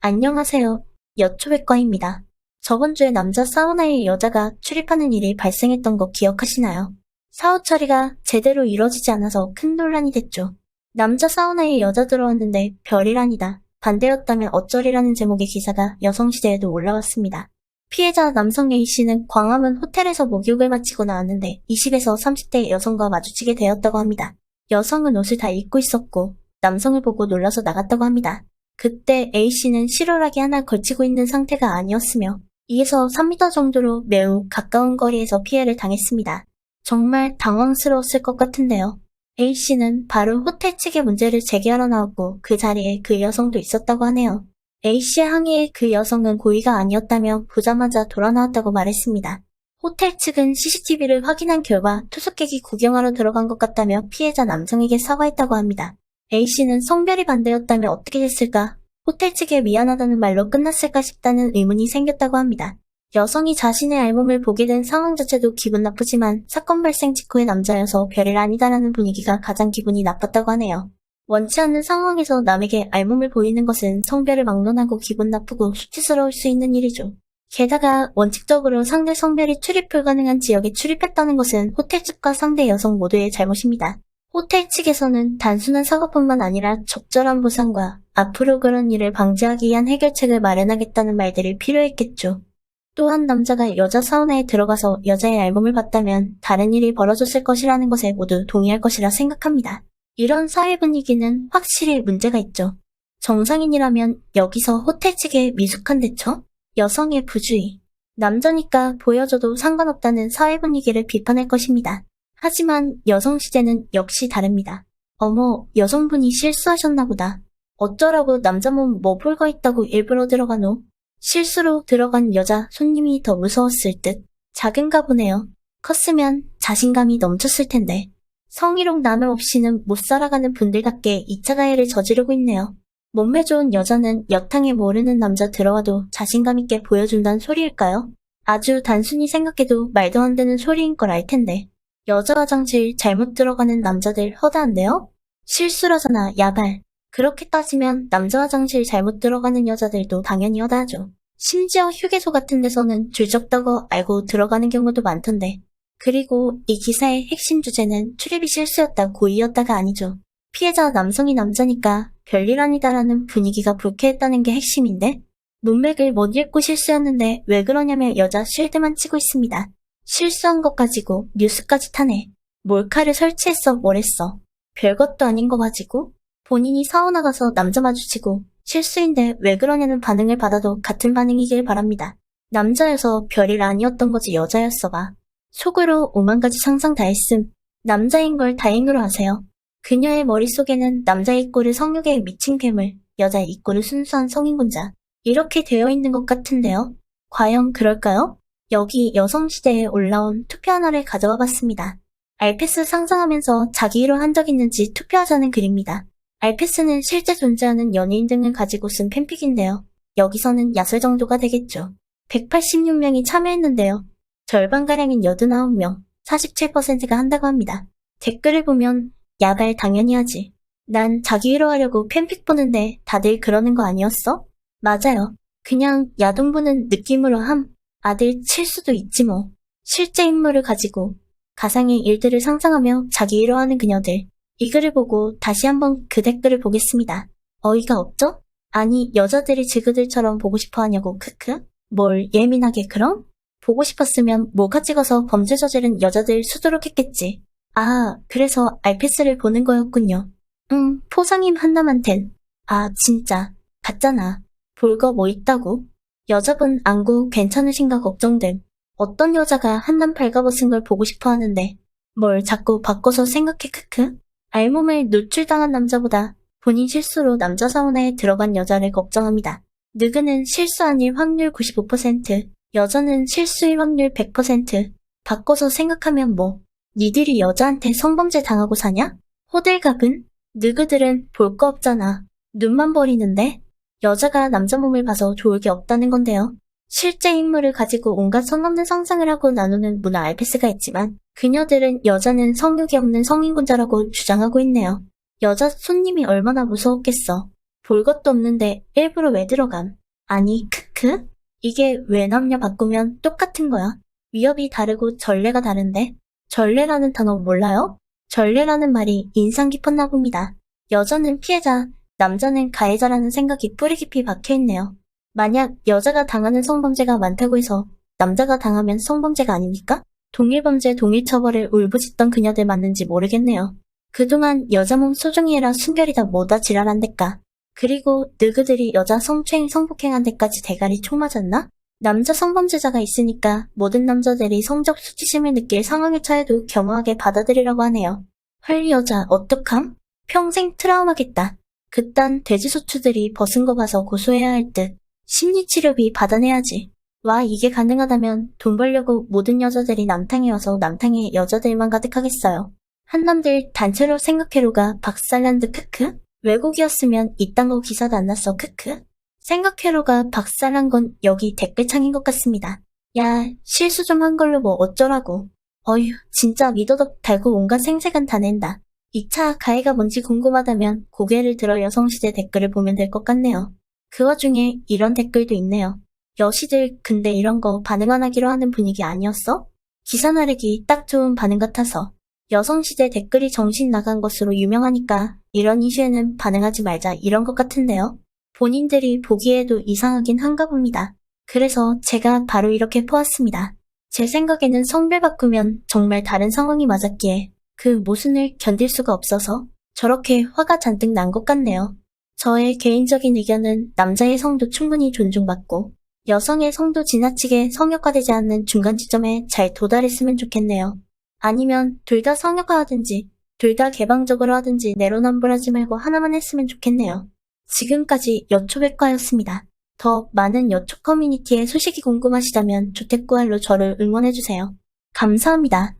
안녕하세요. 여초외과입니다. 저번 주에 남자 사우나에 여자가 출입하는 일이 발생했던 거 기억하시나요? 사후 처리가 제대로 이루어지지 않아서 큰 논란이 됐죠. 남자 사우나에 여자 들어왔는데 별이란이다. 반대였다면 어쩌리라는 제목의 기사가 여성시대에도 올라왔습니다. 피해자 남성 A씨는 광화문 호텔에서 목욕을 마치고 나왔는데 20에서 30대 여성과 마주치게 되었다고 합니다. 여성은 옷을 다 입고 있었고 남성을 보고 놀라서 나갔다고 합니다. 그때 A씨는 실오라기 하나 걸치고 있는 상태가 아니었으며 2에서 3m 정도로 매우 가까운 거리에서 피해를 당했습니다. 정말 당황스러웠을 것 같은데요. A씨는 바로 호텔 측에 문제를 제기하러 나왔고 그 자리에 그 여성도 있었다고 하네요. A씨의 항의에 그 여성은 고의가 아니었다며 보자마자 돌아 나왔다고 말했습니다. 호텔 측은 CCTV를 확인한 결과 투숙객이 구경하러 들어간 것 같다며 피해자 남성에게 사과했다고 합니다. A씨는 성별이 반대였다면 어떻게 됐을까? 호텔 측에 미안하다는 말로 끝났을까 싶다는 의문이 생겼다고 합니다. 여성이 자신의 알몸을 보게 된 상황 자체도 기분 나쁘지만 사건 발생 직후의 남자여서 별일 아니다라는 분위기가 가장 기분이 나빴다고 하네요. 원치 않는 상황에서 남에게 알몸을 보이는 것은 성별을 막론하고 기분 나쁘고 수치스러울 수 있는 일이죠. 게다가 원칙적으로 상대 성별이 출입 불가능한 지역에 출입했다는 것은 호텔 측과 상대 여성 모두의 잘못입니다. 호텔 측에서는 단순한 사과뿐만 아니라 적절한 보상과 앞으로 그런 일을 방지하기 위한 해결책을 마련하겠다는 말들이 필요했겠죠. 또한 남자가 여자 사우나에 들어가서 여자의 알몸을 봤다면 다른 일이 벌어졌을 것이라는 것에 모두 동의할 것이라 생각합니다. 이런 사회 분위기는 확실히 문제가 있죠. 정상인이라면 여기서 호텔 측의 미숙한 대처? 여성의 부주의. 남자니까 보여줘도 상관없다는 사회 분위기를 비판할 것입니다. 하지만 여성 시대는 역시 다릅니다. 어머, 여성분이 실수하셨나 보다. 어쩌라고 남자 몸 뭐 볼 거 있다고 일부러 들어가노? 실수로 들어간 여자 손님이 더 무서웠을 듯. 작은가 보네요. 컸으면 자신감이 넘쳤을 텐데. 성희롱 남용 없이는 못 살아가는 분들답게 2차 가해를 저지르고 있네요. 몸매 좋은 여자는 여탕에 모르는 남자 들어와도 자신감 있게 보여준다는 소리일까요? 아주 단순히 생각해도 말도 안 되는 소리인 걸 알 텐데. 여자 화장실 잘못 들어가는 남자들 허다한데요? 실수라잖아, 야발. 그렇게 따지면 남자 화장실 잘못 들어가는 여자들도 당연히 허다하죠. 심지어 휴게소 같은 데서는 줄 적다고 알고 들어가는 경우도 많던데. 그리고 이 기사의 핵심 주제는 출입이 실수였다 고의였다가 아니죠. 피해자 남성이 남자니까 별일 아니다라는 분위기가 불쾌했다는 게 핵심인데 문맥을 못 읽고 실수였는데 왜 그러냐며 여자 쉴드만 치고 있습니다. 실수한 것 가지고 뉴스까지 타네. 몰카를 설치했어 뭐랬어. 별것도 아닌 거 가지고 본인이 사우나 가서 남자 마주치고 실수인데 왜 그러냐는 반응을 받아도 같은 반응이길 바랍니다. 남자여서 별일 아니었던 거지 여자였어 봐. 속으로 오만 가지 상상 다 했음. 남자인 걸 다행으로 하세요. 그녀의 머릿속에는 남자의 입꼬를 성욕에 미친 괴물, 여자의 입꼬를 순수한 성인군자. 이렇게 되어 있는 것 같은데요. 과연 그럴까요? 여기 여성시대에 올라온 투표 하나를 가져와 봤습니다. 알패스 상상하면서 자기 이로 한 적 있는지 투표하자는 글입니다. 알패스는 실제 존재하는 연예인 등을 가지고 쓴 팬픽인데요. 여기서는 야설 정도가 되겠죠. 186명이 참여했는데요. 절반가량인 89명, 47%가 한다고 합니다. 댓글을 보면 야발 당연히 하지. 난 자기 위로하려고 팬픽 보는데 다들 그러는 거 아니었어? 맞아요. 그냥 야동 보는 느낌으로 함. 아들 칠 수도 있지 뭐. 실제 인물을 가지고 가상의 일들을 상상하며 자기 위로하는 그녀들. 이 글을 보고 다시 한번 그 댓글을 보겠습니다. 어이가 없죠? 아니 여자들이 지그들처럼 보고 싶어 하냐고 크크? 뭘 예민하게 그럼? 보고 싶었으면 모카 찍어서 범죄 저지른 여자들 수두룩 했겠지. 아, 그래서 알패스를 보는 거였군요. 응, 포상임 한남한텐. 아, 진짜. 봤잖아. 볼 거 뭐 있다고? 여자분 안구 괜찮으신가 걱정됨. 어떤 여자가 한남 발가벗은 걸 보고 싶어 하는데. 뭘 자꾸 바꿔서 생각해 크크? 알몸을 노출당한 남자보다 본인 실수로 남자 사우나에 들어간 여자를 걱정합니다. 느그는 실수 아닐 확률 95%, 여자는 실수일 확률 100%. 바꿔서 생각하면 뭐, 니들이 여자한테 성범죄 당하고 사냐? 호들갑은? 느그들은 볼 거 없잖아. 눈만 버리는데? 여자가 남자 몸을 봐서 좋을 게 없다는 건데요. 실제 인물을 가지고 온갖 선 넘는 상상을 하고 나누는 문화 알패스가 있지만 그녀들은 여자는 성욕이 없는 성인군자라고 주장하고 있네요. 여자 손님이 얼마나 무서웠겠어. 볼 것도 없는데 일부러 왜 들어감? 아니, 크크? 이게 왜 남녀 바꾸면 똑같은 거야? 위협이 다르고 전례가 다른데? 전례라는 단어 몰라요? 전례라는 말이 인상 깊었나 봅니다. 여자는 피해자, 남자는 가해자라는 생각이 뿌리 깊이 박혀있네요. 만약 여자가 당하는 성범죄가 많다고 해서 남자가 당하면 성범죄가 아닙니까? 동일 범죄 동일 처벌을 울부짖던 그녀들 맞는지 모르겠네요. 그동안 여자 몸 소중히 해라 순결이다 뭐다 지랄한 데까. 그리고 너희들이 여자 성추행 성폭행한 데까지 대가리 총 맞았나? 남자 성범죄자가 있으니까 모든 남자들이 성적 수치심을 느낄 상황에 처해도 겸허하게 받아들이라고 하네요. 헐 여자 어떡함? 평생 트라우마겠다. 그딴 돼지소추들이 벗은 거 봐서 고소해야 할 듯. 심리치료비 받아내야지. 와 이게 가능하다면 돈 벌려고 모든 여자들이 남탕에 와서 남탕에 여자들만 가득하겠어요. 한남들 단체로 생각해로가 박살난 듯 크크? 외국이었으면 이딴 거 기사도 안 났어 크크? 생각해로가 박살난 건 여기 댓글창인 것 같습니다. 야 실수 좀 한 걸로 뭐 어쩌라고. 어휴 진짜 미더덕 달고 온갖 생색은 다 낸다. 2차 가해가 뭔지 궁금하다면 고개를 들어 여성시대 댓글을 보면 될 것 같네요. 그 와중에 이런 댓글도 있네요. 여시들 근데 이런 거 반응 안 하기로 하는 분위기 아니었어? 기사 나르기 딱 좋은 반응 같아서 여성시대 댓글이 정신 나간 것으로 유명하니까 이런 이슈에는 반응하지 말자 이런 것 같은데요. 본인들이 보기에도 이상하긴 한가 봅니다. 그래서 제가 바로 이렇게 포왔습니다. 제 생각에는 성별 바꾸면 정말 다른 상황이 맞았기에 그 모순을 견딜 수가 없어서 저렇게 화가 잔뜩 난 것 같네요. 저의 개인적인 의견은 남자의 성도 충분히 존중받고 여성의 성도 지나치게 성역화되지 않는 중간 지점에 잘 도달했으면 좋겠네요. 아니면 둘 다 성역화하든지 둘 다 개방적으로 하든지 내로남불하지 말고 하나만 했으면 좋겠네요. 지금까지 여초백과였습니다. 더 많은 여초 커뮤니티의 소식이 궁금하시다면 조택구할로 저를 응원해주세요. 감사합니다.